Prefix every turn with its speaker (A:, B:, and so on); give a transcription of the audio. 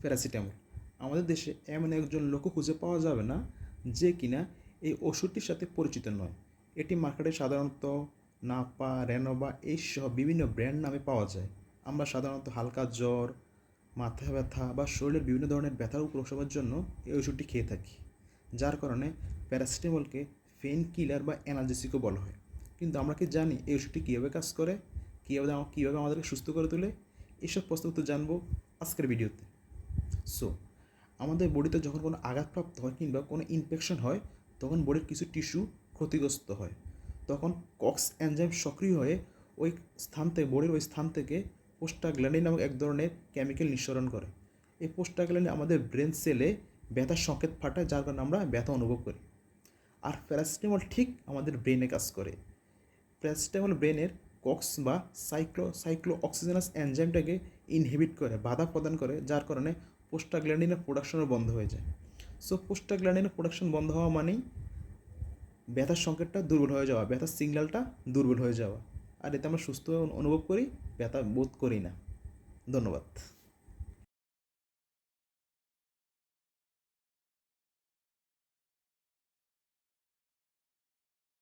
A: Paracetamol. আমাদের দেশে এমন একজন লোকও খুঁজে পাওয়া যাবে না যে কিনা এই ওষুধটির সাথে পরিচিত নয়। এটি মার্কেটে সাধারণত নাপা, রেনোভা এই সহ বিভিন্ন ব্র্যান্ড নামে পাওয়া যায়। আমরা সাধারণত হালকা জ্বর, মাথা ব্যথা বা শরীরের বিভিন্ন ধরনের ব্যথার উপশমের জন্য এই ওষুধটি খেয়ে থাকি। যার কারণে প্যারাসিটামলকে পেন কিলার বা অ্যানালজেসিকও বলা হয়। কিন্তু আমরা কি জানি এই ওষুধটি কীভাবে কাজ করে? কীভাবে কীভাবে আমাদেরকে সুস্থ করে তোলে? এইসব প্রশ্ন উত্তর জানব আজকের ভিডিওতে। সো আমাদের বডিতে যখন কোনো আঘাতপ্রাপ্ত হয় কিংবা কোনো ইনফেকশন হয়, তখন বডির কিছু টিস্যু ক্ষতিগ্রস্ত হয়। তখন কক্স এনজাইম সক্রিয় হয়ে ওই স্থান থেকে, বডির ওই স্থান থেকে পোস্টাগ্ল্যান্ডিন নামক এক ধরনের কেমিক্যাল নিঃসরণ করে। এই পোস্টাগ্ল্যান্ডিন আমাদের ব্রেন সেলে ব্যথার সংকেত ফাটায়, যার কারণে আমরা ব্যথা অনুভব করি। আর প্যারাসিটামল ঠিক আমাদের ব্রেনে কাজ করে। প্যারাসিটামল ব্রেনের কক্স বা সাইক্লো সাইক্লো অক্সিজেনাস এনজাইমটাকে ইনহিবিট করে, বাধা প্রদান করে, যার কারণে পোস্টাগ্ল্যান্ডিনের প্রোডাকশনও বন্ধ হয়ে যায়। সো পোস্টাগ্ল্যান্ডিনের প্রোডাকশন বন্ধ হওয়া মানেই ব্যথার সংকেতটা দুর্বল হয়ে যাওয়া, ব্যথার সিগন্যালটা দুর্বল হয়ে যাওয়া। আর এতে আমরা সুস্থ অনুভব করি, ব্যথা বোধ করি না। ধন্যবাদ।